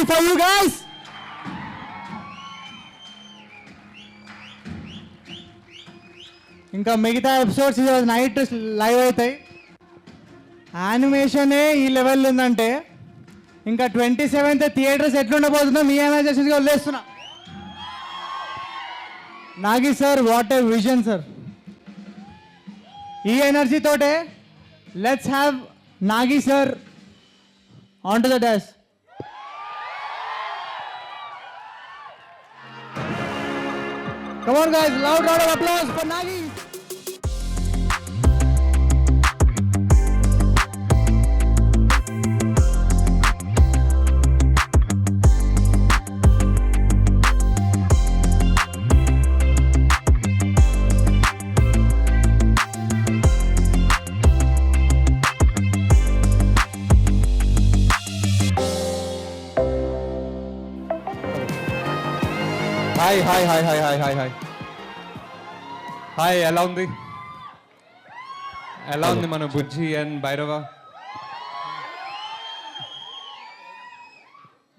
Movie for you guys! ఇంకా మిగతా episodes ఈరోజు నైట్ లైవ్ అవుతాయి. యానిమేషనే ఈ లెవెల్ ఉందంటే ఇంకా ట్వంటీ సెవెంత్ థియేటర్స్ ఎట్లుండబోతుందో మీ ఇమాజినేషన్గా వదిలేస్తున్నా. Nagi sir what a vision sir ఈ ఎనర్జీతోటే let's have Nagi sir on to the dais Come on, guys, loud round of applause for Nagi. Hi hi hi hi hi hi hi hi ఎలా ఉంది? ఎలా ఉంది మన Bujji and Bhairava?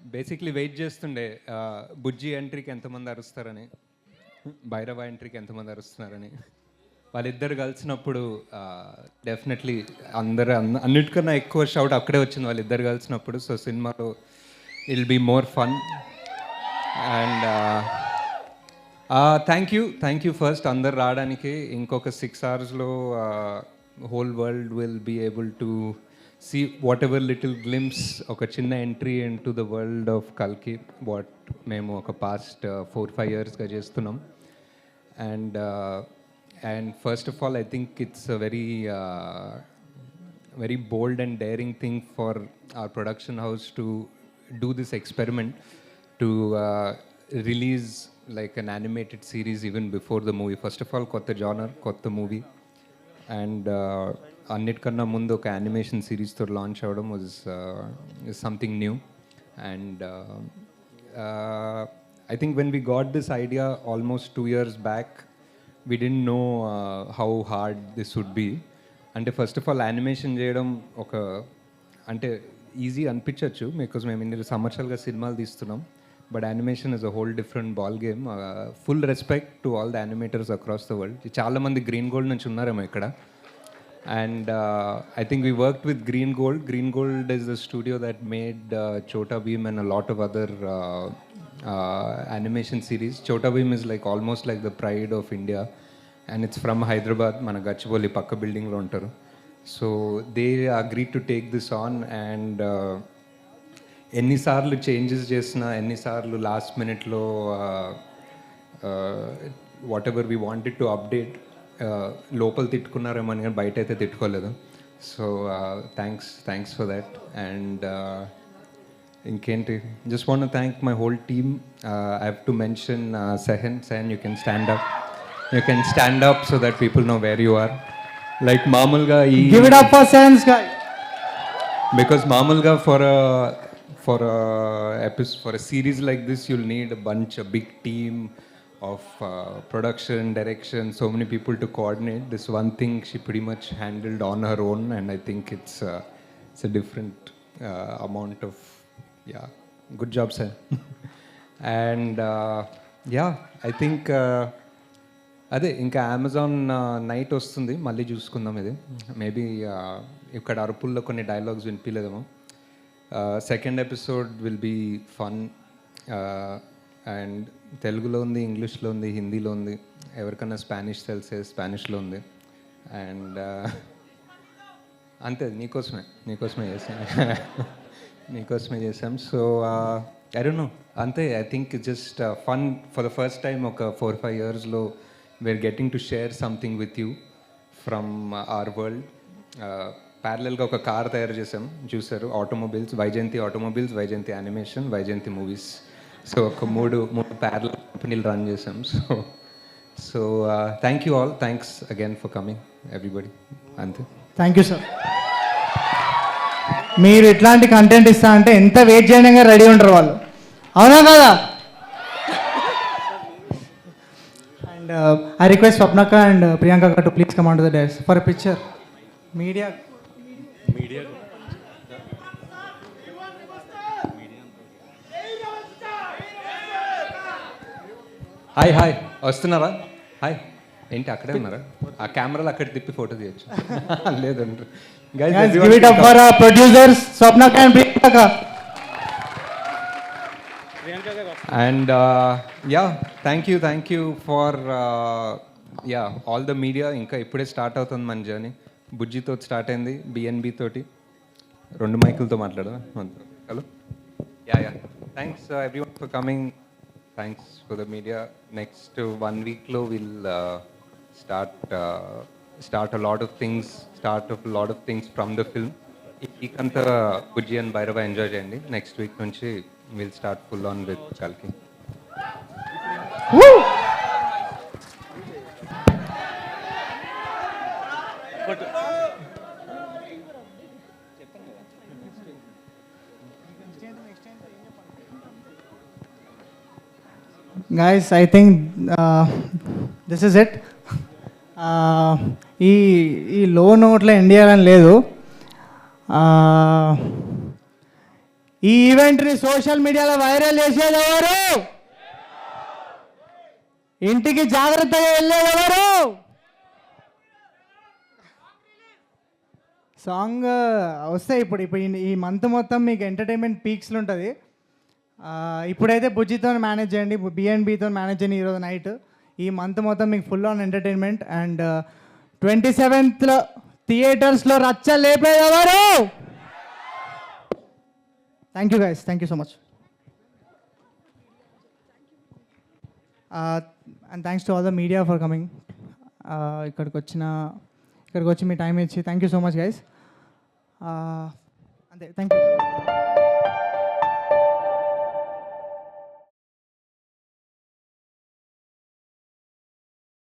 Basically wait చేస్తుండే బుజ్జి ఎంట్రీకి ఎంతమంది అరుస్తారని భైరవ ఎంట్రీకి ఎంతమంది అరుస్తున్నారని. వాళ్ళిద్దరు కలిసినప్పుడు డెఫినెట్లీ అందరు అన్న- అన్నిటికన్నా ఎక్కువ షౌట్ అక్కడే వచ్చింది వాళ్ళిద్దరు కలిసినప్పుడు. సో సినిమాలో it'll be more fun and thank you thank you first అందరు రావడానికి ఇంకొక సిక్స్ అవర్స్లో whole world will be able to see whatever little glimpse ఒక చిన్న entry into the world of కల్కి వాట్ మేము ఒక పాస్ట్ ఫోర్ ఫైవ్ ఇయర్స్గా చేస్తున్నాం. And and first of all I think it's very very bold and daring thing for our production house to do this experiment to release like an animated series even before the movie. First of all, కొత్త genre కొత్త movie and uh, అన్నిటికన్నా ముందు ఒక animation సిరీస్తో launch అవ్వడం was something new and I think when we got this idea almost two years back we didn't know how hard this would be అంటే first of all animation చేయడం ఒక అంటే easy అనిపించవచ్చు బికాజ్ మేము ఇన్ని సంవత్సరాలుగా సినిమాలు తీస్తున్నాం. but animation is a whole different ball game uh, the animators across the world. chalam across the Green Gold, Green Gold నుంచి ఉన్నారేమో ఇక్కడ and uh, I think we worked with Green Gold. Green Gold is the studio that made uh, Chota Beam and a lot of other uh, uh, animation series. Chota Beam is like almost like the pride of India, and it's from Hyderabad, మన Gachibowli Building, So they agreed to take this on and uh, ఎన్నిసార్లు changes చేసినా ఎన్నిసార్లు last మినిట్లో whatever we wanted to update లోపల తిట్టుకున్నారేమో అని కానీ బయట అయితే తిట్టుకోలేదు so thanks thanks for that and ఇంకేంటి? Just want thank my whole team I have to mention Sehan Sehan you can stand up you can stand up so that people know where you are like మామూలుగా ఈ because మామూలుగా a for a episode for a series like this you'll need a bunch a big team of uh, production direction so many people to coordinate this one thing she pretty much handled on her own and i think it's uh, it's a different uh, amount of yeah good job sir and uh, yeah i think uh, అదే ఇంకా Amazon night వస్తుంది మళ్ళీ చూసుకుందాం ఇది maybe ఇక్కడ అరుపుల్లో కొన్ని dialogues వినిపించలేదేమో second episode will be fun and తెలుగులో ఉంది ఇంగ్లీష్లో ఉంది హిందీలో ఉంది. ఎవరికైనా స్పానిష్ తెలిసే స్పానిష్లో ఉంది. అండ్ uh, అంతే నీకోసమే నీకోసమే చేసాం నీకోసమే చేసాం సో uh, ఐ అంతే I think just fun for the first time ఒక ఫోర్ ఫైవ్ ఇయర్స్లో we are getting to share something with you from our world ప్యారలల్గా ఒక కార్ తయారు చేసాం చూసారు automobiles Vyjayanthi automobiles Vyjayanthi animation Vyjayanthi movies so ఒక మూడు మూడు ప్యారల్ కంపెనీలు రన్ చేసాం so so thank you all thanks again for coming everybody అంతే. థ్యాంక్ యూ సార్ మీరు ఇట్లాంటి కంటెంట్ ఇస్తా అంటే ఎంత వెయిట్ చేయడంగా రెడీ ఉంటారు వాళ్ళు. అవునా కదా? And I request స్వప్నక్క and Priyanka to please come on to the dais for picture media hi hi. వస్తున్నారా? హాయ్. ఏంటి అక్కడే ఉన్నారా? ఆ కెమెరాలు అక్కడ తిప్పి ఫోటో తీయచ్చు. లేదండి. Swapnaka and Priyanka. And ya thank you thank you for ya all the media ఇంకా ఇప్పుడే స్టార్ట్ అవుతుంది మన జర్నీ బుజ్జితో స్టార్ట్ అయింది బిఎన్బి తోటి. రెండు మైకులతో మాట్లాడదా. Hello ya ya thanks everyone for coming thanks for the media next one వీక్లో will start start a lot of things start of lot of things from the film ఈ week అంతా Bujji and Bhairava enjoy చేయండి. Next week నుంచి will start full on with కల్కి guys I think this is it ఈ ఈ లో నోట్లో end చేయాలని లేదు uh, ఈ ఈవెంట్ని సోషల్ మీడియాలో వైరల్ చేసేదెవరు ఇంటికి జాగ్రత్తగా వెళ్ళేదెవరు సాంగ్ uh, వస్తాయి ఇప్పుడు ఇప్పుడు ఈ- ఈ మంత్ మొత్తం మీకు ఎంటర్టైన్మెంట్ పీక్స్లో ఉంటుంది. ఇప్పుడైతే బుజ్జితో మేనేజ్ చేయండి. బిఎన్బితో మేనేజ్ చేయండి ఈరోజు నైట్ ఈ మంత్ మొత్తం మీకు full on entertainment and twenty సెవెంత్లో థియేటర్స్లో రచ్చ లేపేది ఎవరు? Thank you guys thank you so much and thanks to all the media for coming ఇక్కడికి వచ్చిన ఇక్కడికి వచ్చి మీ టైం ఇచ్చి thank you so much guys అంతే. Thank you